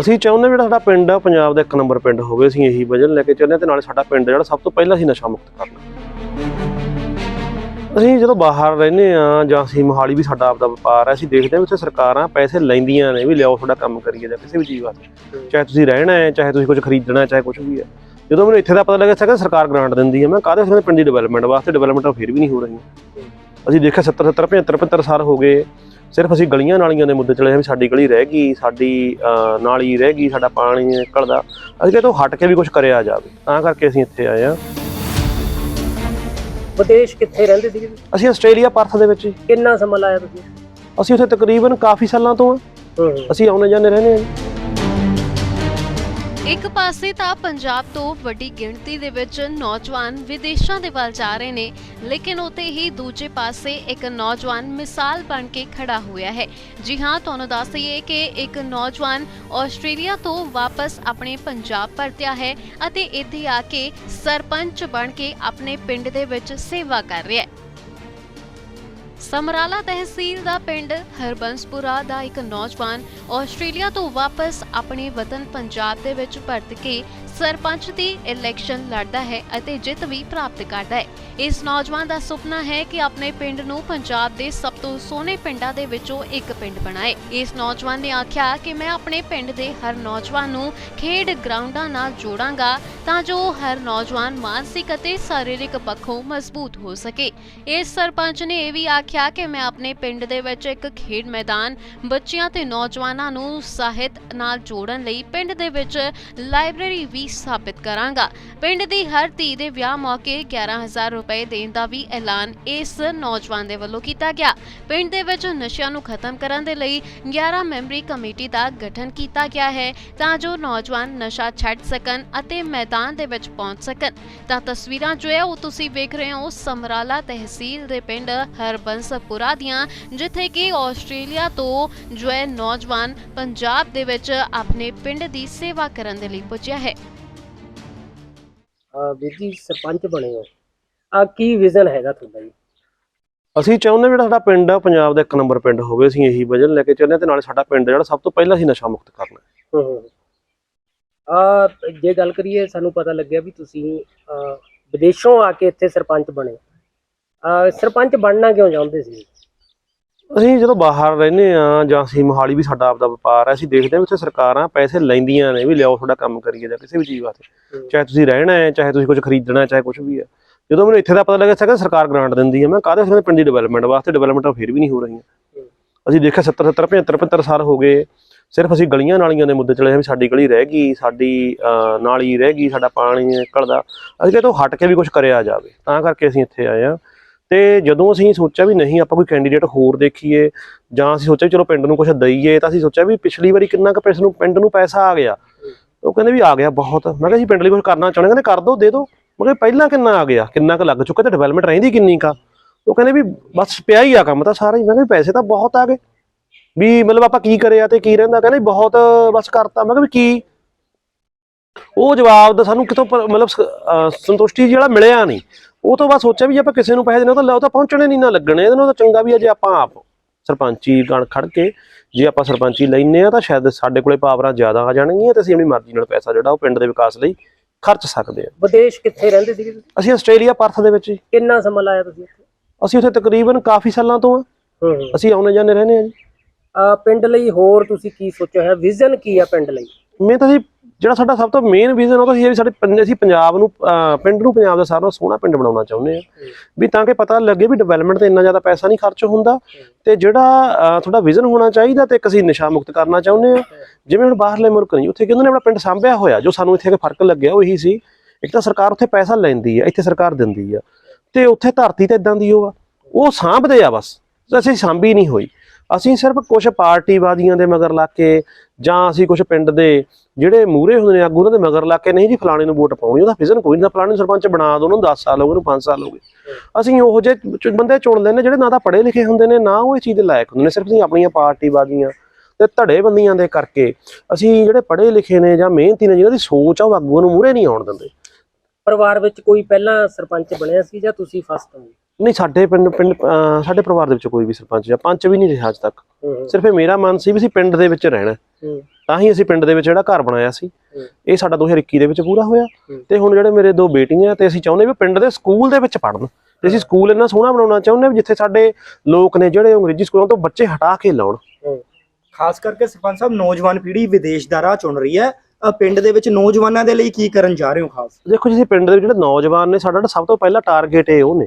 ਅਸੀਂ ਚਾਹੁੰਦੇ ਵੀ ਜਿਹੜਾ ਸਾਡਾ ਪਿੰਡ ਆ, ਪੰਜਾਬ ਦਾ ਇੱਕ ਨੰਬਰ ਪਿੰਡ ਹੋਵੇ, ਅਸੀਂ ਇਹੀ ਵਜਨ ਲੈ ਕੇ ਚੱਲਦੇ ਹਾਂ ਤੇ ਨਾਲੇ ਸਾਡਾ ਪਿੰਡ ਜਿਹੜਾ ਸਭ ਤੋਂ ਪਹਿਲਾਂ ਅਸੀਂ ਨਸ਼ਾ ਮੁਕਤ ਕਰਨਾ। ਅਸੀਂ ਜਦੋਂ ਬਾਹਰ ਰਹਿੰਦੇ ਆ ਜਾਂ ਅਸੀਂ ਮੋਹਾਲੀ ਵੀ ਸਾਡਾ ਆਪਦਾ ਵਪਾਰ ਹੈ, ਅਸੀਂ ਦੇਖਦੇ ਹਾਂ ਉੱਥੇ ਸਰਕਾਰਾਂ ਪੈਸੇ ਲੈਂਦੀਆਂ ਨੇ ਵੀ ਲਿਆਓ, ਤੁਹਾਡਾ ਕੰਮ ਕਰੀਏ ਜਾਂ ਕਿਸੇ ਵੀ ਚੀਜ਼ ਵਾਸਤੇ। ਚਾਹੇ ਤੁਸੀਂ ਰਹਿਣਾ ਹੈ, ਚਾਹੇ ਤੁਸੀਂ ਕੁਝ ਖਰੀਦਣਾ ਚਾਹੇ ਕੁਝ ਵੀ ਹੈ। ਜਦੋਂ ਮੈਨੂੰ ਇੱਥੇ ਦਾ ਪਤਾ ਲੱਗਿਆ ਸੀਗਾ ਸਰਕਾਰ ਗ੍ਰਾਂਟ ਦਿੰਦੀ ਹੈ। ਮੈਂ ਕਾਹਦੇ ਵਾਸਤੇ? ਪਿੰਡ ਦੀ ਡਿਵੈਲਪਮੈਂਟ ਵਾਸਤੇ। ਡਿਵੈਲਪਮੈਂਟ ਫਿਰ ਵੀ ਨਹੀਂ ਹੋ ਰਹੀਆਂ। ਅਸੀਂ ਦੇਖਿਆ 70 70 75 75 ਸਾਲ ਹੋ ਗਏ। ਸਿਰਫ ਅਸੀਂ ਗਲੀਆਂ ਨਾਲੀਆਂ ਦੇ ਮੁੱਦੇ ਚਲੇ ਵੀ ਸਾਡੀ ਗਲੀ ਰਹਿ ਗਈ ਸਾਡੀ ਨਾਲੀ ਰਹਿ ਗਈ ਸਾਡਾ ਪਾਣੀ ਨਿਕਲਦਾ ਅਸੀਂ ਕਿਹਾ ਤੋਂ ਹਟ ਕੇ ਵੀ ਕੁਝ ਕਰਿਆ ਜਾਵੇ ਤਾਂ ਕਰਕੇ ਅਸੀਂ ਇੱਥੇ ਆਏ ਆ ਵਿਦੇਸ਼ ਕਿੱਥੇ ਰਹਿੰਦੇ ਤੁਸੀਂ? ਅਸੀਂ ਆਸਟ੍ਰੇਲੀਆ ਪਰਥ ਦੇ ਵਿੱਚ। ਕਿੰਨਾ ਸਮਾਂ ਲਾਇਆ ਤੁਸੀਂ? ਅਸੀਂ ਉੱਥੇ ਤਕਰੀਬਨ ਕਾਫੀ ਸਾਲਾਂ ਤੋਂ ਆ ਅਸੀਂ ਆਉਣੇ ਜਾਂਦੇ ਰਹਿੰਦੇ ਹਾਂ ਇੱਕ ਪਾਸੇ ਤਾਂ ਪੰਜਾਬ ਤੋਂ ਵੱਡੀ ਗਿਣਤੀ ਦੇ ਵਿੱਚ ਨੌਜਵਾਨ ਵਿਦੇਸ਼ਾਂ ਦੇ ਵੱਲ ਜਾ ਰਹੇ ਨੇ, ਲੇਕਿਨ ਉਤੇ ਹੀ ਦੂਜੇ ਪਾਸੇ ਇੱਕ ਨੌਜਵਾਨ ਮਿਸਾਲ ਬਣ ਕੇ ਖੜਾ ਹੋਇਆ ਹੈ। ਜੀ ਹਾਂ, ਤੁਹਾਨੂੰ ਦੱਸ ਦਈਏ ਕਿ ਇੱਕ ਨੌਜਵਾਨ ਆਸਟ੍ਰੇਲੀਆ ਤੋਂ ਵਾਪਸ ਆਪਣੇ ਪੰਜਾਬ ਪਰਤਿਆ ਹੈ ਅਤੇ ਇੱਥੇ ਆ ਕੇ ਸਰਪੰਚ ਬਣ ਕੇ ਆਪਣੇ ਪਿੰਡ ਦੇ ਵਿੱਚ ਸੇਵਾ ਕਰ ਰਿਹਾ ਹੈ। ਸਮਰਾਲਾ ਤਹਿਸੀਲ ਦਾ ਪਿੰਡ ਹਰਬੰਸਪੁਰਾ ਦਾ ਇੱਕ ਨੌਜਵਾਨ ਆਸਟ੍ਰੇਲੀਆ ਤੋਂ ਵਾਪਸ ਆਪਣੇ ਵਤਨ ਪੰਜਾਬ ਦੇ ਵਿੱਚ ਪਰਤ ਕੇ ਸਰਪੰਚ ਦੀ ਇਲੈਕਸ਼ਨ ਲੜਦਾ ਹੈ ਅਤੇ ਜਿੱਤ ਵੀ ਪ੍ਰਾਪਤ ਕਰਦਾ ਹੈ। ਇਸ ਨੌਜਵਾਨ ਦਾ ਸੁਪਨਾ ਹੈ ਕਿ ਆਪਣੇ ਪਿੰਡ ਨੂੰ ਪੰਜਾਬ ਦੇ ਸਭ ਤੋਂ ਸੋਹਣੇ ਪਿੰਡਾਂ ਦੇ ਵਿੱਚੋਂ ਇੱਕ ਪਿੰਡ ਬਣਾਏ। ਇਸ ਨੌਜਵਾਨ ਨੇ ਆਖਿਆ ਕਿ ਮੈਂ ਆਪਣੇ ਪਿੰਡ ਦੇ ਹਰ ਨੌਜਵਾਨ ਨੂੰ ਖੇਡ ਗਰਾਊਂਡਾਂ ਨਾਲ ਜੋੜਾਂਗਾ ਤਾਂ ਜੋ ਹਰ ਨੌਜਵਾਨ ਮਾਨਸਿਕ ਅਤੇ ਸਰੀਰਕ ਪੱਖੋਂ ਮਜ਼ਬੂਤ ਹੋ ਸਕੇ। ਇਸ ਸਰਪੰਚ ਨੇ ਇਹ ਵੀ ਆਖਿਆ ਕਿ ਮੈਂ ਆਪਣੇ ਪਿੰਡ ਦੇ ਵਿੱਚ ਇੱਕ ਖੇਡ ਮੈਦਾਨ, ਬੱਚਿਆਂ ਤੇ ਨੌਜਵਾਨਾਂ ਨੂੰ ਸਾਹਿਤ ਨਾਲ ਜੋੜਨ ਲਈ ਪਿੰਡ ਦੇ ਵਿੱਚ ਲਾਇਬ੍ਰੇਰੀ ਵੀ ਸਥਾਪਿਤ ਕਰਾਂਗਾ। ਪਿੰਡ ਦੀ ਹਰ ਧੀ ਦੇ ਵਿਆਹ ਮੌਕੇ 11000 ਰੁਪਏ ਦੇਣ ਦਾ ਵੀ ਐਲਾਨ ਇਸ ਨੌਜਵਾਨ ਦੇ ਵੱਲੋਂ ਕੀਤਾ ਗਿਆ। ਪਿੰਡ ਦੇ ਵਿੱਚ ਨਸ਼ਿਆਂ ਨੂੰ ਖਤਮ ਕਰਨ ਦੇ ਲਈ 11 ਮੈਂਬਰੀ ਕਮੇਟੀ ਦਾ ਗਠਨ ਕੀਤਾ ਗਿਆ ਹੈ ਤਾਂ ਜੋ ਨੌਜਵਾਨ ਨਸ਼ਾ ਛੱਡ ਸਕਣ ਅਤੇ ਮੈਦਾਨ ਦੇ ਵਿੱਚ ਪਹੁੰਚ ਸਕਣ। ਤਾਂ ਤਸਵੀਰਾਂ ਜੋ ਹੈ ਉਹ ਤੁਸੀਂ ਵੇਖ ਰਹੇ ਹੋ ਸਮਰਾਲਾ ਤਹਿਸੀਲ ਦੇ ਪਿੰਡ ਹਰਬੰਸਪੁਰਾ ਦੀਆਂ, ਜਿੱਥੇ ਕਿ ਆਸਟ੍ਰੇਲੀਆ ਤੋਂ ਜੋ ਹੈ ਨੌਜਵਾਨ ਪੰਜਾਬ ਦੇ ਵਿੱਚ ਆਪਣੇ ਪਿੰਡ ਦੀ ਸੇਵਾ ਕਰਨ ਦੇ ਲਈ ਪੁੱਜਿਆ ਹੈ। ਵੀਰ ਜੀ ਸਰਪੰਚ ਬਣੇ ਹੋ। ਆ ਕੀ ਵਿਜ਼ਨ ਹੈਗਾ ਤੁਹਾਡਾ ਜੀ? ਅਸੀਂ ਚਾਹੁੰਦੇ ਜਿਹੜਾ ਸਾਡਾ ਪਿੰਡ ਆ ਪੰਜਾਬ ਦਾ ਇੱਕ ਨੰਬਰ ਪਿੰਡ ਹੋਵੇ ਅਸੀਂ ਇਹੀ ਵਜਨ ਲੈ ਕੇ ਚੱਲਦੇ ਹਾਂ ਤੇ ਨਾਲੇ ਸਾਡਾ ਪਿੰਡ ਜਿਹੜਾ ਸਭ ਤੋਂ ਪਹਿਲਾਂ ਅਸੀਂ ਨਸ਼ਾ ਮੁਕਤ ਕਰਨਾ ਹੂੰ। ਹੂੰ ਆ ਜੇ ਗੱਲ ਕਰੀਏ ਸਾਨੂੰ ਪਤਾ ਲੱਗਿਆ ਵੀ ਤੁਸੀਂ ਅਹ, ਵਿਦੇਸ਼ੋਂ ਆ ਕੇ ਇੱਥੇ ਸਰਪੰਚ ਬਣੇ। ਆ ਸਰਪੰਚ ਬਣਨਾ ਕਿਉਂ ਚਾਹੁੰਦੇ ਸੀ? ਅਸੀਂ ਜਦੋਂ ਬਾਹਰ ਰਹਿੰਦੇ ਆ ਜਾਂ ਅਸੀਂ ਮੋਹਾਲੀ ਵੀ ਸਾਡਾ ਆਪਦਾ ਵਪਾਰ ਹੈ ਅਸੀਂ ਦੇਖਦੇ ਹਾਂ ਵੀ ਉੱਥੇ ਸਰਕਾਰਾਂ ਪੈਸੇ ਲੈਂਦੀਆਂ ਨੇ ਵੀ ਲਿਆਓ ਤੁਹਾਡਾ ਕੰਮ ਕਰੀਏ ਜਾਂ ਕਿਸੇ ਵੀ ਚੀਜ਼ ਵਾਸਤੇ। ਚਾਹੇ ਤੁਸੀਂ ਰਹਿਣਾ ਹੈ ਚਾਹੇ ਤੁਸੀਂ ਕੁਝ ਖਰੀਦਣਾ ਚਾਹੇ ਕੁਝ ਵੀ ਹੈ। ਜਦੋਂ ਮੈਨੂੰ ਇੱਥੇ ਦਾ ਪਤਾ ਲੱਗਿਆ ਸੀਗਾ ਸਰਕਾਰ ਗ੍ਰਾਂਟ ਦਿੰਦੀ ਹੈ। ਮੈਂ ਕਾਹਦੇ ਵਾਸਤੇ? ਪਿੰਡ ਦੀ ਡਿਵੈਲਪਮੈਂਟ ਵਾਸਤੇ। ਡਿਵੈਲਪਮੈਂਟ ਫਿਰ ਵੀ ਨਹੀਂ ਹੋ ਰਹੀਆਂ। ਅਸੀਂ ਦੇਖਿਆ 70 70 75 75 ਸਾਲ ਹੋ ਗਏ। ਸਿਰਫ ਅਸੀਂ ਗਲੀਆਂ ਨਾਲੀਆਂ ਦੇ ਮੁੱਦੇ ਚਲੇ ਵੀ ਸਾਡੀ ਗਲੀ ਰਹਿ ਗਈ ਸਾਡੀ ਨਾਲੀ ਰਹਿ ਗਈ ਸਾਡਾ ਪਾਣੀ ਨਿਕਲਦਾ ਅਸੀਂ ਕਿਹਾ ਤੋਂ ਹਟ ਕੇ ਵੀ ਕੁਝ ਕਰਿਆ ਜਾਵੇ। ਤਾਂ ਕਰਕੇ ਅਸੀਂ ਇੱਥੇ ਆਏ ਆ ਤੇ ਜਦੋਂ ਅਸੀਂ ਸੋਚਿਆ ਵੀ ਨਹੀਂ, ਆਪਾਂ ਕੋਈ ਕੈਂਡੀਡੇਟ ਹੋਰ ਦੇਖੀਏ ਜਾਂ ਅਸੀਂ ਸੋਚਿਆ ਵੀ ਚਲੋ ਪਿੰਡ ਨੂੰ ਕੁਝ ਦਈਏ, ਤਾਂ ਅਸੀਂ ਸੋਚਿਆ ਵੀ ਪਿਛਲੀ ਵਾਰੀ ਕਿੰਨਾ ਕੁ ਪੈਸੇ ਨੂੰ, ਪਿੰਡ ਨੂੰ ਪੈਸਾ ਆ ਗਿਆ। ਉਹ ਕਹਿੰਦੇ ਵੀ ਆ ਗਿਆ ਬਹੁਤ। ਮੈਂ ਕਿਹਾ ਜੀ ਪਿੰਡ ਲਈ ਕੁਝ ਕਰਨਾ ਚਾਹੁੰਦੇ, ਕਹਿੰਦੇ ਕਰ ਦੋ, ਦੇ ਦੋ। ਮੈਂ ਕਿਹਾ ਪਹਿਲਾਂ ਕਿੰਨਾ ਆ ਗਿਆ, ਕਿੰਨਾ ਕੁ ਲੱਗ ਚੁੱਕਾ ਤੇ ਡਿਵੈਲਪਮੈਂਟ ਰਹਿੰਦੀ ਕਿੰਨੀ ਕਾ ਉਹ ਕਹਿੰਦੇ ਵੀ ਬਸ ਪਿਆ ਹੀ ਆ ਕੰਮ ਤਾਂ ਸਾਰਾ ਹੀ। ਮੈਂ ਕਿਹਾ ਵੀ ਪੈਸੇ ਤਾਂ ਬਹੁਤ ਆ ਗਏ। ਵੀ ਮਤਲਬ ਆਪਾਂ ਕੀ ਕਰਿਆ ਤੇ ਕੀ ਰਹਿੰਦਾ? ਕਹਿੰਦੇ ਬਹੁਤ ਬਸ ਕਰਤਾ। ਮੈਂ ਕਿਹਾ ਵੀ ਕੀ ਉਹ ਜਵਾਬ ਦਾ ਸਾਨੂੰ ਕਿਤੋਂ ਮਤਲਬ ਸ- ਸੰਤੁਸ਼ਟੀ ਜਿਹੜਾ ਮਿਲਿਆ ਨਹੀਂ। ਉਹ ਤੋਂ ਬਾਅਦ ਸੋਚਿਆ ਵੀ ਆਪਾਂ ਕਿਸੇ ਨੂੰ ਪੈਸੇ ਦੇਣੇ ਤਾਂ ਉਹ ਤਾਂ ਪਹੁੰਚਣੇ ਨਹੀਂ ਨਾ ਲੱਗਣੇ। ਇਹਦੇ ਨਾਲੋਂ ਤਾਂ ਚੰਗਾ ਵੀ ਹੈ ਜੇ ਆਪਾਂ ਆਪ ਸਰਪੰਚੀ ਗਣ ਖੜ ਕੇ ਜੇ ਆਪਾਂ ਸਰਪੰਚੀ ਲੈਨੇ ਆ ਤਾਂ ਸ਼ਾਇਦ ਸਾਡੇ ਕੋਲੇ ਪਾਵਰਾਂ ਜ਼ਿਆਦਾ ਆ ਜਾਣਗੀਆਂ ਤੇ ਅਸੀਂ ਆਪਣੀ ਮਰਜ਼ੀ ਨਾਲ ਪੈਸਾ ਜਿਹੜਾ ਉਹ ਪਿੰਡ ਦੇ ਵਿਕਾਸ ਲਈ ਖਰਚ ਸਕਦੇ ਆ। ਵਿਦੇਸ਼ ਕਿੱਥੇ ਰਹਿੰਦੇ ਤੁਸੀਂ? ਅਸੀਂ ਆਸਟ੍ਰੇਲੀਆ ਪਰਥ ਦੇ ਵਿੱਚ। ਕਿੰਨਾ ਸਮਾਂ ਲਾਇਆ ਤੁਸੀਂ ਇੱਥੇ? ਅਸੀਂ ਉੱਥੇ ਤਕਰੀਬਨ ਕਾਫੀ ਸਾਲਾਂ ਤੋਂ ਆ। ਅਸੀਂ ਆਉਣੇ ਜਾਂਦੇ ਰਹਿੰਦੇ ਆ ਜੀ। ਆ ਪਿੰਡ ਲਈ ਹੋਰ ਤੁਸੀਂ ਕੀ ਸੋਚਿਆ ਹੈ ਵਿਜ਼ਨ ਕੀ ਆ ਪਿੰਡ ਲਈ? ਮੈਂ ਤਾਂ ਜੀ ਜਿਹੜਾ ਸਾਡਾ ਸਭ ਤੋਂ ਮੇਨ ਵਿਜ਼ਨ ਉਹ ਤਾਂ ਇਹ ਹੈ ਵੀ ਸਾਡੇ ਅਸੀਂ ਪੰਜਾਬ ਨੂੰ ਪਿੰਡ ਨੂੰ ਪੰਜਾਬ ਦਾ ਸਾਰਿਆਂ ਨਾਲੋਂ ਸੋਹਣਾ ਪਿੰਡ ਬਣਾਉਣਾ ਚਾਹੁੰਦੇ ਆ। ਵੀ ਤਾਂ ਕਿ ਪਤਾ ਲੱਗੇ ਵੀ ਡਿਵੈਲਪਮੈਂਟ ਤੇ ਇੰਨਾ ਜ਼ਿਆਦਾ ਪੈਸਾ ਨਹੀਂ ਖਰਚ ਹੁੰਦਾ। ਤੇ ਜਿਹੜਾ ਤੁਹਾਡਾ ਵਿਜ਼ਨ ਹੋਣਾ ਚਾਹੀਦਾ ਤੇ ਇੱਕ ਅਸੀਂ ਨਸ਼ਾ ਮੁਕਤ ਕਰਨਾ ਚਾਹੁੰਦੇ ਆ। ਜਿਵੇਂ ਹੁਣ ਬਾਹਰਲੇ ਮੁਲਕ ਨਹੀਂ ਉੱਥੇ ਕਹਿੰਦੇ ਨੇ ਆਪਣਾ ਪਿੰਡ ਸਾਂਭਿਆ ਹੋਇਆ ਜੋ ਸਾਨੂੰ ਇੱਥੇ ਫ਼ਰਕ ਲੱਗਿਆ ਉਹ ਇਹੀ ਸੀ। ਇੱਕ ਤਾਂ ਸਰਕਾਰ ਉੱਥੇ ਪੈਸਾ ਲੈਂਦੀ ਆ ਇੱਥੇ ਸਰਕਾਰ ਦਿੰਦੀ ਆ। ਤੇ ਉੱਥੇ ਧਰਤੀ ਤੇ ਇਦਾਂ ਦੀ ਆ। ਉਹ ਸਾਂਭਦੇ ਆ ਬਸ ਅਸੀਂ ਸਾਂਭੀ ਨਹੀਂ ਹੋਈ। ਅਸੀਂ ਸਿਰਫ ਕੁਝ ਪਾਰਟੀਵਾਦੀਆਂ ਦੇ ਮਗਰ ਲਾ ਕੇ ਜਾਂ ਅਸੀਂ ਕੁਝ ਪਿੰਡ ਦੇ ਜਿਹੜੇ ਮੂਹਰੇ ਹੁੰਦੇ ਨੇ ਆਗੂ ਉਹਨਾਂ ਦੇ ਮਗਰ ਲਾ ਕੇ ਨਹੀਂ ਜੀ ਫਲਾਣੇ ਨੂੰ ਵੋਟ ਪਾਉਣੀ, ਉਹਦਾ ਵਿਜ਼ਨ ਕੋਈ ਨਹੀਂ ਫਲਾਣੇ ਸਰਪੰਚ ਬਣਾ ਦੋ, ਉਹਨੂੰ 10 ਸਾਲ ਹੋ ਗਏ, ਉਹਨੂੰ 5 ਸਾਲ ਹੋ ਗਏ। ਅਸੀਂ ਉਹੋ ਜਿਹੇ ਬੰਦੇ ਚੁਣ ਲੈਂਦੇ ਜਿਹੜੇ ਨਾ ਤਾਂ ਪੜ੍ਹੇ ਲਿਖੇ ਹੁੰਦੇ ਨੇ, ਨਾ ਉਹ ਇਹ ਚੀਜ਼ ਦੇ ਲਾਇਕ ਹੁੰਦੇ ਨੇ, ਸਿਰਫ ਅਸੀਂ ਆਪਣੀਆਂ ਪਾਰਟੀਵਾਦੀਆਂ ਤੇ ਧੜੇ ਬੰਦੀਆਂ ਦੇ ਕਰਕੇ ਅਸੀਂ ਜਿਹੜੇ ਪੜ੍ਹੇ ਲਿਖੇ ਨੇ ਜਾਂ ਮਿਹਨਤੀ ਨੇ, ਜਿਹਨਾਂ ਦੀ ਸੋਚ ਆ, ਉਹ ਆਗੂਆਂ ਨੂੰ ਮੂਹਰੇ ਨਹੀਂ ਆਉਣ ਦਿੰਦੇ। ਪਰਿਵਾਰ ਵਿੱਚ ਕੋਈ ਪਹਿਲਾਂ ਸਰਪੰਚ ਬਣਿਆ ਸੀ ਜਾਂ ਤੁਸੀਂ ਫਸਟ ਹੋ? ਨਹੀਂ ਸਾਡੇ ਪਿੰਡ ਪਿੰਡ ਅਹ ਸਾਡੇ ਪਰਿਵਾਰ ਦੇ ਵਿੱਚ ਕੋਈ ਵੀ ਸਰਪੰਚ ਜਾਂ ਪੰਚ ਵੀ ਨਹੀਂ ਰਿਹਾ ਅੱਜ ਤੱਕ। ਸਿਰਫ ਇਹ ਮੇਰਾ ਮਨ ਸੀ ਵੀ ਅਸੀਂ ਪਿੰਡ ਦੇ ਵਿੱਚ ਰਹਿਣਾ। ਤਾਂ ਹੀ ਅਸੀਂ ਪਿੰਡ ਦੇ ਵਿੱਚ ਜਿਹੜਾ ਘਰ ਬਣਾਇਆ ਸੀ। ਇਹ ਸਾਡਾ 2021 ਦੇ ਵਿੱਚ ਪੂਰਾ ਹੋਇਆ। ਤੇ ਹੁਣ ਜਿਹੜੇ ਮੇਰੇ ਦੋ ਬੇਟੀਆਂ ਤੇ ਅਸੀਂ ਚਾਹੁੰਦੇ ਵੀ ਪਿੰਡ ਦੇ ਸਕੂਲ ਦੇ ਵਿੱਚ ਪੜ੍ਹਨ। ਤੇ ਅਸੀਂ ਸਕੂਲ ਇੰਨਾ ਸੋਹਣਾ ਬਣਾਉਣਾ ਚਾਹੁੰਦੇ ਵੀ ਜਿੱਥੇ ਸਾਡੇ ਲੋਕ ਨੇ ਜਿਹੜੇ ਅੰਗਰੇਜ਼ੀ ਸਕੂਲਾਂ ਤੋਂ ਬੱਚੇ ਹਟਾ ਕੇ ਲਾਉਣ। ਖਾਸ ਕਰਕੇ ਸਰਪੰਚ ਸਾਹਿਬ ਨੌਜਵਾਨ ਪੀੜ੍ਹੀ ਵਿਦੇਸ਼ ਦਾ ਰਾਹ ਚੁਣ ਰਹੀ ਹੈ। ਅ, ਪਿੰਡ ਦੇ ਵਿੱਚ ਨੌਜਵਾਨਾਂ ਦੇ ਲਈ ਕੀ ਕਰਨ ਜਾ ਰਹੇ ਹੋ ਖਾਸ? ਦੇਖੋ ਜੀ ਅਸੀਂ ਪਿੰਡ ਦੇ ਵਿੱਚ ਜਿਹੜੇ ਨੌਜਵਾਨ ਨੇ ਸਾਡਾ ਜਿਹੜਾ ਸਭ ਤੋਂ ਪਹਿਲਾ ਟਾਰਗੇਟ ਇਹ ਉਹ ਨੇ।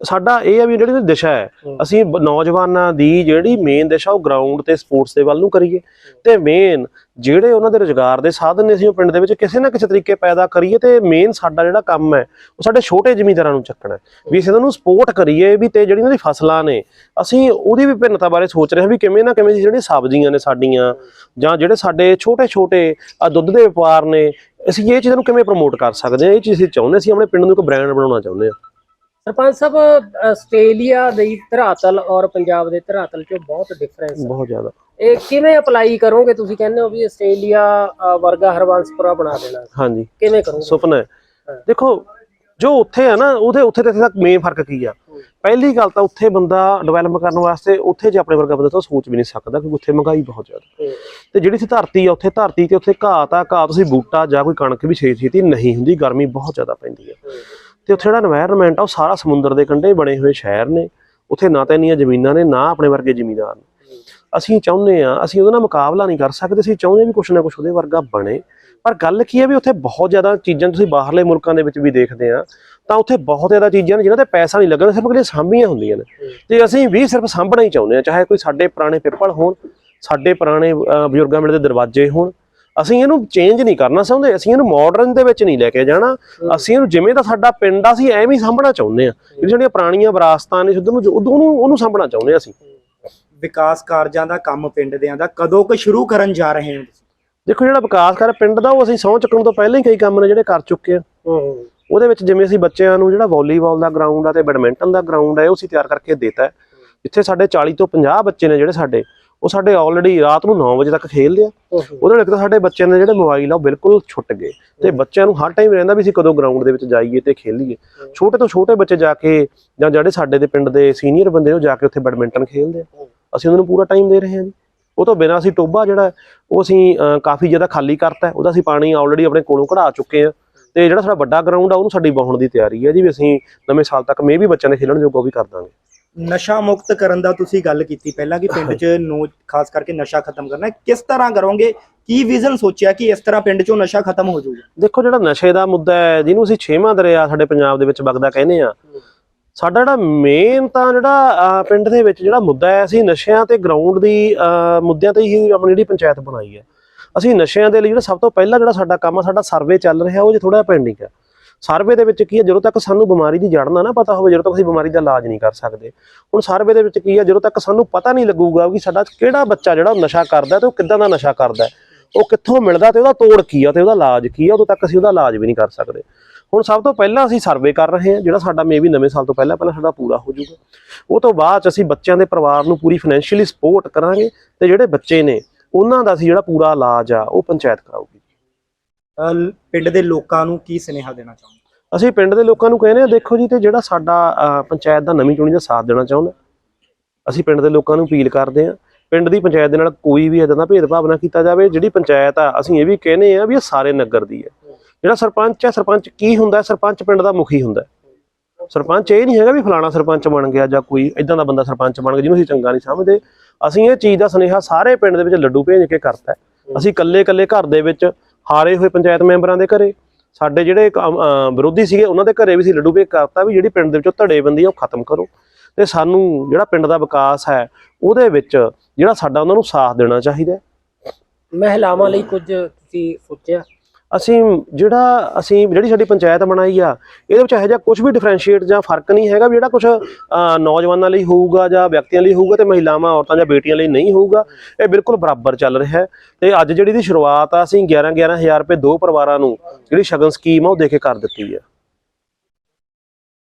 ਸਾਡਾ ਇਹ ਆ ਵੀ ਜਿਹੜੀ ਦਿਸ਼ਾ ਹੈ। ਅਸੀਂ ਨੌਜਵਾਨਾਂ ਦੀ ਜਿਹੜੀ ਮੇਨ ਦਿਸ਼ਾ ਉਹ ਗਰਾਊਂਡ ਤੇ ਸਪੋਰਟਸ ਦੇ ਵੱਲ ਨੂੰ ਕਰੀਏ ਤੇ ਮੇਨ ਜਿਹੜੇ ਉਹਨਾਂ ਦੇ ਰੋਜ਼ਗਾਰ ਦੇ ਸਾਧਨ ਨੇ ਅਸੀਂ ਉਹ ਪਿੰਡ ਦੇ ਵਿੱਚ ਕਿਸੇ ਨਾ ਕਿਸੇ ਤਰੀਕੇ ਪੈਦਾ ਕਰੀਏ ਤੇ ਮੇਨ ਸਾਡਾ ਜਿਹੜਾ ਕੰਮ ਹੈ ਉਹ ਸਾਡੇ ਛੋਟੇ ਜ਼ਮੀਂਦਾਰਾਂ ਨੂੰ ਚੱਕਣਾ। ਵੀ ਅਸੀਂ ਉਹਨਾਂ ਨੂੰ ਸਪੋਰਟ ਕਰੀਏ ਵੀ ਤੇ ਜਿਹੜੀ ਉਹਨਾਂ ਦੀ ਫਸਲਾਂ ਨੇ ਅਸੀਂ ਉਹਦੀ ਵਿਭਿੰਨਤਾ ਬਾਰੇ ਸੋਚ ਰਹੇ ਹਾਂ ਵੀ ਕਿਵੇਂ ਨਾ ਕਿਵੇਂ ਜਿਹੜੀਆਂ ਸਬਜ਼ੀਆਂ ਨੇ ਸਾਡੀਆਂ ਜਾਂ ਜਿਹੜੇ ਸਾਡੇ ਛੋਟੇ ਛੋਟੇ ਆ ਦੁੱਧ ਦੇ ਵਪਾਰ ਨੇ ਅਸੀਂ ਇਹ ਚੀਜ਼ਾਂ ਨੂੰ ਕਿਵੇਂ ਪ੍ਰਮੋਟ ਕਰ ਸਕਦੇ ਹਾਂ ਇਹ ਚੀਜ਼ ਅਸੀਂ ਚਾਹੁੰਦੇ ਸੀ ਆਪਣੇ ਪਿੰਡ ਨੂੰ ਇੱਕ ਬ੍ਰਾਂਡ ਬਣਾਉਣਾ ਚਾਹੁੰਦੇ ਹਾਂ ਸਰਪੰਚ ਸਾਹਿਬ ਆਸਟ੍ਰੇਲੀਆ ਦੀ ਧਰਾਤਲ ਔਰ ਪੰਜਾਬ ਦੇ ਧਰਾਤਲ 'ਚ ਬਹੁਤ ਡਿਫਰੈਂਸ ਹੈ। ਬਹੁਤ ਜ਼ਿਆਦਾ। ਇਹ ਕਿਵੇਂ ਅਪਲਾਈ ਕਰੋਗੇ ਤੁਸੀਂ ਕਹਿੰਦੇ ਹੋ ਵੀ ਆਸਟ੍ਰੇਲੀਆ ਵਰਗਾ ਹਰਬੰਸਪੁਰਾ ਬਣਾ ਦੇਣਾ। ਹਾਂਜੀ। ਕਿਵੇਂ ਕਰੋਗੇ? ਸੁਪਨਾ ਹੈ। ਹਾਂ। ਦੇਖੋ ਜੋ ਉੱਥੇ ਆ ਨਾ ਉਹਦੇ ਉੱਥੇ ਤੇ ਦਾ ਮੇਨ ਫ਼ਰਕ ਕੀ ਆ? ਹੂੰ। ਪਹਿਲੀ ਗੱਲ ਤਾਂ ਉੱਥੇ ਬੰਦਾ ਡਿਵੈਲਪ ਕਰਨ ਵਾਸਤੇ ਉੱਥੇ ਜੇ ਆਪਣੇ ਵਰਗਾ ਬੰਦਾ ਤਾਂ ਸੋਚ ਵੀ ਨਹੀਂ ਸਕਦਾ ਕਿਉਂਕਿ ਉੱਥੇ ਮਹਿੰਗਾਈ ਬਹੁਤ ਜ਼ਿਆਦਾ। ਹੂੰ, ਤੇ ਜਿਹੜੀ ਸੀ ਧਰਤੀ ਆ ਉੱਥੇ ਧਰਤੀ ਤੇ ਉੱਥੇ ਘਾਹ ਤਾਂ ਘਾਹ ਤੁਸੀਂ ਬੂਟਾ ਜਾਂ ਕੋਈ ਕਣਕ ਵੀ ਛੇਤੀ ਛੇਤੀ ਨਹੀਂ ਹੁੰਦੀ ਗਰਮੀ ਬਹੁਤ ਜ਼ਿਆਦਾ ਪੈਂਦੀ ਹੈ ਹੂੰ, ਤੇ ਉੱਥੇ ਜਿਹੜਾ এনवायरमेंट ਆ, ਉਹ ਸਾਰਾ ਸਮੁੰਦਰ ਦੇ ਕੰਢੇ ਬਣੇ ਹੋਏ ਸ਼ਹਿਰ ਨੇ। ਉੱਥੇ ਨਾ ਤਾਂ ਇੰਨੀਆਂ ਜ਼ਮੀਨਾਂ ਨੇ, ਨਾ ਆਪਣੇ ਵਰਗੇ ਜ਼ਮੀਂਦਾਰ ਨੇ। ਅਸੀਂ ਚਾਹੁੰਦੇ ਆ ਅਸੀਂ ਉਹਦੇ ਨਾਲ ਮੁਕਾਬਲਾ ਨਹੀਂ ਕਰ ਸਕਦੇ, ਅਸੀਂ ਚਾਹੁੰਦੇ ਵੀ ਕੁਛ ਨਾ ਕੁਛ ਉਹਦੇ ਵਰਗਾ ਬਣੇ। ਪਰ ਗੱਲ ਕੀ ਹੈ ਵੀ ਉੱਥੇ ਬਹੁਤ ਜ਼ਿਆਦਾ ਚੀਜ਼ਾਂ ਤੁਸੀਂ ਬਾਹਰਲੇ ਮੁਲਕਾਂ ਦੇ ਵਿੱਚ ਵੀ ਦੇਖਦੇ ਆ ਤਾਂ ਉੱਥੇ ਬਹੁਤ ਜ਼ਿਆਦਾ ਚੀਜ਼ਾਂ ਨੇ ਜਿਨ੍ਹਾਂ ਤੇ ਪੈਸਾ ਨਹੀਂ ਲੱਗਦਾ, ਸਿਰਫ ਕਿਲੇ ਸਾਂਭੀਆਂ ਹੁੰਦੀਆਂ ਨੇ। ਤੇ ਅਸੀਂ ਵੀ ਸਿਰਫ ਸਾਂਭਣਾ ਹੀ ਚਾਹੁੰਦੇ ਆ ਚਾਹੇ ਕੋਈ ਸਾਡੇ ਪੁਰਾਣੇ ਪਿੱਪਲ ਹੋਣ, ਸਾਡੇ ਪੁਰਾਣੇ ਬਜ਼ੁਰਗਾਂ ਮਿਲਦੇ ਦਰਵਾਜ਼ੇ ਹੋਣ ਅਸੀਂ ਇਹਨੂੰ ਚੇਂਜ ਨਹੀਂ ਕਰਨਾ ਚਾਹੁੰਦੇ ਅਸੀਂ ਇਹਨੂੰ ਮਾਡਰਨ ਦੇ ਵਿੱਚ ਨਹੀਂ ਲੈ ਕੇ ਜਾਣਾ। ਅਸੀਂ ਇਹਨੂੰ ਜਿਵੇਂ ਦਾ ਸਾਡਾ ਪਿੰਡ ਆ ਅਸੀਂ ਐਵੇਂ ਹੀ ਸਾਂਭਣਾ ਚਾਹੁੰਦੇ ਆ ਜਿਹੜੀ ਸਾਡੀਆਂ ਪੁਰਾਣੀਆਂ ਵਿਰਾਸਤਾਂ ਨੇ ਉਦੋਂ ਨੂੰ ਉਦੋਂ ਨੂੰ ਉਹਨੂੰ ਸਾਂਭਣਾ ਚਾਹੁੰਦੇ ਆ ਅਸੀਂ। ਵਿਕਾਸ ਕਾਰਜਾਂ ਦਾ ਕੰਮ ਪਿੰਡ ਦਿਆਂ ਦਾ ਕਦੋਂ ਕੁ ਸ਼ੁਰੂ ਕਰਨ ਜਾ ਰਹੇ ਹੋ? ਦੇਖੋ ਜਿਹੜਾ ਵਿਕਾਸ ਕਰ ਪਿੰਡ ਦਾ ਉਹ ਅਸੀਂ ਸਹੁੰ ਚੁੱਕਣ ਤੋਂ ਪਹਿਲਾਂ ਹੀ ਕਈ ਕੰਮ ਨੇ ਜਿਹੜੇ ਕਰ ਚੁੱਕੇ ਆ ਉਹਦੇ ਵਿੱਚ ਜਿਵੇਂ ਅਸੀਂ ਬੱਚਿਆਂ ਨੂੰ ਜਿਹੜਾ ਵਾਲੀਬਾਲ ਦਾ ਗਰਾਊਂਡ ਆ ਤੇ ਬੈਡਮਿੰਟਨ ਦਾ ਗਰਾਊਂਡ ਹੈ ਉਹ ਅਸੀਂ ਤਿਆਰ ਕਰਕੇ ਦਿੱਤਾ ਜਿੱਥੇ ਸਾਡੇ 40 ਤੋਂ 50 ਬੱਚੇ ਨੇ ਜਿਹੜੇ ਸਾਡੇ। ਉਹ ਸਾਡੇ ਆਲਰੇਡੀ ਰਾਤ ਨੂੰ 9 ਵਜੇ ਤੱਕ ਖੇਡਦੇ ਆ। ਉਹਦੇ ਨਾਲ ਇੱਕ ਤਾਂ ਸਾਡੇ ਬੱਚਿਆਂ ਦੇ ਜਿਹੜੇ ਮੋਬਾਈਲ ਆ ਉਹ ਬਿਲਕੁਲ ਛੁੱਟ ਗਏ। ਤੇ ਬੱਚਿਆਂ ਨੂੰ ਹਰ ਟਾਈਮ ਰਹਿੰਦਾ ਵੀ ਅਸੀਂ ਕਦੋਂ ਗਰਾਊਂਡ ਦੇ ਵਿੱਚ ਜਾਈਏ ਤੇ ਖੇਲੀਏ। ਛੋਟੇ ਤੋਂ ਛੋਟੇ ਬੱਚੇ ਜਾ ਕੇ ਜਾਂ ਜਿਹੜੇ ਸਾਡੇ ਦੇ ਪਿੰਡ ਦੇ ਸੀਨੀਅਰ ਬੰਦੇ ਨੇ ਉਹ ਜਾ ਕੇ ਉੱਥੇ ਬੈਡਮਿੰਟਨ ਖੇਡਦੇ ਆ। ਅਸੀਂ ਉਹਨਾਂ ਨੂੰ ਪੂਰਾ ਟਾਈਮ ਦੇ ਰਹੇ ਹਾਂ ਜੀ। ਉਹ ਤੋਂ ਬਿਨਾਂ ਅਸੀਂ ਟੋਬਾ ਜਿਹੜਾ ਉਹ ਅਸੀਂ ਕਾਫੀ ਜ਼ਿਆਦਾ ਖਾਲੀ ਕਰਤਾ। ਉਹਦਾ ਅਸੀਂ ਪਾਣੀ ਆਲਰੇਡੀ ਆਪਣੇ ਕੋਲੋਂ ਕਢਾ ਚੁੱਕੇ ਆ। ਤੇ ਜਿਹੜਾ ਸਾਡਾ ਵੱਡਾ ਗਰਾਊਂਡ ਆ ਉਹਨੂੰ ਸਾਡੀ ਵਾਹੁਣ ਦੀ ਤਿਆਰੀ ਹੈ ਜੀ ਵੀ ਅਸੀਂ ਨਵੇਂ ਸਾਲ ਤੱਕ ਮੇ ਵੀ ਬੱਚਿਆਂ ਦੇ ਖੇਡਣ ਜੋਗਾ ਉਹ ਵੀ ਕਰ ਦਾਂਗੇ। ਨਸ਼ਾ ਮੁਕਤ ਕਰਨ ਦਾ ਤੁਸੀਂ ਗੱਲ ਕੀਤੀ ਪਹਿਲਾਂ ਕਿ ਪਿੰਡ 'ਚ ਨੋ ਖਾਸ ਕਰਕੇ ਨਸ਼ਾ ਖਤਮ ਕਰਨਾ ਹੈ ਕਿਸ ਤਰ੍ਹਾਂ ਕਰੋਗੇ? ਕੀ ਵਿਜ਼ਨ ਸੋਚਿਆ ਕਿ ਇਸ ਤਰ੍ਹਾਂ ਪਿੰਡ 'ਚੋਂ ਨਸ਼ਾ ਖਤਮ ਹੋ ਜਾਊਗਾ? ਦੇਖੋ ਜਿਹੜਾ ਨਸ਼ੇ ਦਾ ਮੁੱਦਾ ਹੈ ਜਿਹਨੂੰ ਅਸੀਂ ਛੇਵਾਂ ਦਰਿਆ ਸਾਡੇ ਪੰਜਾਬ ਦੇ ਵਿੱਚ ਵਗਦਾ ਕਹਿੰਦੇ ਆ ਸਾਡਾ ਜਿਹੜਾ ਮੇਨ ਤਾਂ ਜਿਹੜਾ ਅਹ, ਪਿੰਡ ਦੇ ਵਿੱਚ ਜਿਹੜਾ ਮੁੱਦਾ ਹੈ ਅਸੀਂ ਨਸ਼ਿਆਂ ਤੇ ਗਰਾਊਂਡ ਦੀ ਅਹ, ਮੁੱਦਿਆਂ ਤੇ ਹੀ ਆਪਣੀ ਜਿਹੜੀ ਪੰਚਾਇਤ ਬਣਾਈ ਹੈ। ਅਸੀਂ ਨਸ਼ਿਆਂ ਦੇ ਲਈ ਜਿਹੜਾ ਸਭ ਤੋਂ ਪਹਿਲਾਂ ਜਿਹੜਾ ਸਾਡਾ ਕੰਮ ਆ ਸਾਡਾ ਸਰਵੇ ਚੱਲ ਰਿਹਾ ਉਹ ਜੇ ਥੋੜਾ ਪੈਂਡਿੰਗ ਹੈ। ਸਰਵੇ ਦੇ ਵਿੱਚ ਕੀ ਹੈ, ਜਦੋਂ ਤੱਕ ਸਾਨੂੰ ਬਿਮਾਰੀ ਦੀ ਜੜ ਨਾ ਪਤਾ ਹੋਵੇ, ਜਦੋਂ ਤੱਕ ਅਸੀਂ ਬਿਮਾਰੀ ਦਾ ਇਲਾਜ ਨਹੀਂ ਕਰ ਸਕਦੇ। ਹੁਣ ਸਰਵੇ ਦੇ ਵਿੱਚ ਕੀ ਹੈ, ਜਦੋਂ ਤੱਕ ਸਾਨੂੰ ਪਤਾ ਨਹੀਂ ਲੱਗੂਗਾ ਕਿ ਸਾਡਾ ਕਿਹੜਾ ਬੱਚਾ ਜਿਹੜਾ ਉਹ ਨਸ਼ਾ ਕਰਦਾ ਤੇ ਉਹ ਕਿੱਦਾਂ ਦਾ ਨਸ਼ਾ ਕਰਦਾ ਉਹ ਕਿੱਥੋਂ ਮਿਲਦਾ ਤੇ ਉਹਦਾ ਤੋੜ ਕੀ ਆ ਤੇ ਉਹਦਾ ਇਲਾਜ ਕੀ ਆ, ਉਦੋਂ ਤੱਕ ਅਸੀਂ ਉਹਦਾ ਇਲਾਜ ਵੀ ਨਹੀਂ ਕਰ ਸਕਦੇ। ਹੁਣ ਸਭ ਤੋਂ ਪਹਿਲਾਂ ਅਸੀਂ ਸਰਵੇ ਕਰ ਰਹੇ ਹਾਂ, ਜਿਹੜਾ ਸਾਡਾ ਮੇਬੀ ਨਵੇਂ ਸਾਲ ਤੋਂ ਪਹਿਲਾਂ ਪਹਿਲਾਂ ਸਾਡਾ ਪੂਰਾ ਹੋ ਜਾਊਗਾ। ਉਹ ਤੋਂ ਬਾਅਦ 'ਚ ਅਸੀਂ ਬੱਚਿਆਂ ਦੇ ਪਰਿਵਾਰ ਨੂੰ ਪੂਰੀ ਫਾਈਨੈਂਸ਼ੀਅਲੀ ਸਪੋਰਟ ਕਰਾਂਗੇ ਤੇ ਜਿਹੜੇ ਬੱਚੇ ਨੇ, ਉਹਨਾਂ ਦਾ ਅਸੀਂ ਜਿਹੜਾ ਪੂਰਾ ਇਲਾਜ ਆ, ਉਹ ਪੰਚਾਇਤ ਕਰਾਊਗੀ। ਪਿੰਡ ਦੇ ਲੋਕਾਂ ਨੂੰ ਕੀ ਸੁਨੇਹਾ ਦੇਣਾ ਚਾਹੁੰਦੇ ਅਸੀਂ ਪਿੰਡ ਦੇ ਲੋਕਾਂ ਨੂੰ ਕਹਿੰਦੇ ਆ ਦੇਖੋ ਜੀ, ਤੇ ਜਿਹੜਾ ਸਾਡਾ ਪੰਚਾਇਤ ਦਾ ਨਵੀਂ ਚੁਣੀ ਦਾ ਸਾਥ ਦੇਣਾ ਚਾਹੁੰਦਾ ਅਸੀਂ ਪਿੰਡ ਦੇ ਲੋਕਾਂ ਨੂੰ ਅਪੀਲ ਕਰਦੇ ਆ ਪਿੰਡ ਦੀ ਪੰਚਾਇਤ ਦੇ ਨਾਲ ਕੋਈ ਵੀ ਇਦਾਂ ਦਾ ਭੇਦਭਾਵ ਨਾ ਕੀਤਾ ਜਾਵੇ, ਜਿਹੜੀ ਪੰਚਾਇਤ ਆ, ਅਸੀਂ ਇਹ ਵੀ ਕਹਿੰਦੇ ਆ ਵੀ ਇਹ ਸਾਰੇ ਨਗਰ ਦੀ ਹੈ। ਜਿਹੜਾ ਸਰਪੰਚ ਹੈ, ਸਰਪੰਚ ਕੀ ਹੁੰਦਾ ਸਰਪੰਚ ਪਿੰਡ ਦਾ ਮੁਖੀ ਹੁੰਦਾ ਸਰਪੰਚ ਇਹ ਨਹੀਂ ਹੈਗਾ ਵੀ ਫਲਾਣਾ ਸਰਪੰਚ ਬਣ ਗਿਆ ਜਾਂ ਕੋਈ ਇਦਾਂ ਦਾ ਬੰਦਾ ਸਰਪੰਚ ਬਣ ਗਿਆ ਜਿਹਨੂੰ ਅਸੀਂ ਚੰਗਾ ਨਹੀਂ ਸਮਝਦੇ। ਅਸੀਂ ਇਹ ਚੀਜ਼ ਦਾ ਸੁਨੇਹਾ ਸਾਰੇ ਪਿੰਡ ਦੇ ਵਿੱਚ ਲੱਡੂ ਭੇਜ ਕੇ ਕਰਤਾ ਅਸੀਂ ਕੱਲੇ ਕੱਲੇ ਘਰ ਦੇ ਵਿੱਚ ਹਾਰੇ ਹੋਏ ਪੰਚਾਇਤ ਮੈਂਬਰਾਂ ਦੇ ਘਰੇ ਸਾਡੇ ਜਿਹੜੇ ਵਿਰੋਧੀ ਸੀਗੇ, ਉਹਨਾਂ ਦੇ ਘਰੇ ਵੀ ਸੀ ਲੱਡੂ ਭੇਜ ਕਰਤਾ ਵੀ ਜਿਹੜੀ ਪਿੰਡ ਦੇ ਵਿੱਚੋਂ ਧੜੇਬੰਦੀ ਆ ਉਹ ਖਤਮ ਕਰੋ। ਤੇ ਸਾਨੂੰ ਜਿਹੜਾ ਪਿੰਡ ਦਾ ਵਿਕਾਸ ਹੈ, ਉਹਦੇ ਵਿੱਚ ਜਿਹੜਾ ਸਾਡਾ ਉਹਨਾਂ ਨੂੰ ਸਾਥ ਦੇਣਾ ਚਾਹੀਦਾ ਮਹਿਲਾਵਾਂ ਲਈ ਕੁਝ ਤੁਸੀਂ ਸੋਚਿਆ? ਅਸੀਂ ਜਿਹੜਾ ਅਸੀਂ ਜਿਹੜੀ ਸਾਡੀ ਪੰਚਾਇਤ ਬਣਾਈ ਆ, ਇਹਦੇ ਵਿੱਚ ਇਹੋ ਜਿਹਾ ਕੁਝ ਵੀ ਡਿਫਰੈਂਸ਼ੀਏਟ ਜਾਂ ਫ਼ਰਕ ਨਹੀਂ ਹੈਗਾ ਵੀ ਜਿਹੜਾ ਕੁਝ ਨੌਜਵਾਨਾਂ ਲਈ ਹੋਊਗਾ ਜਾਂ ਵਿਅਕਤੀਆਂ ਲਈ ਹੋਊਗਾ ਤੇ ਮਹਿਲਾਵਾਂ, ਔਰਤਾਂ ਜਾਂ ਬੇਟੀਆਂ ਲਈ ਨਹੀਂ ਹੋਊਗਾ, ਇਹ ਬਿਲਕੁਲ ਬਰਾਬਰ ਚੱਲ ਰਿਹਾ ਹੈ। ਤੇ ਅੱਜ ਜਿਹੜੀ ਦੀ ਸ਼ੁਰੂਆਤ ਆ, ਅਸੀਂ 11 11000 ਰੁਪਏ ਦੋ ਪਰਿਵਾਰਾਂ ਨੂੰ ਜਿਹੜੀ ਸ਼ਗਨ ਸਕੀਮ ਆ, ਉਹ ਦੇ ਕੇ ਕਰ ਦਿੱਤੀ ਆ।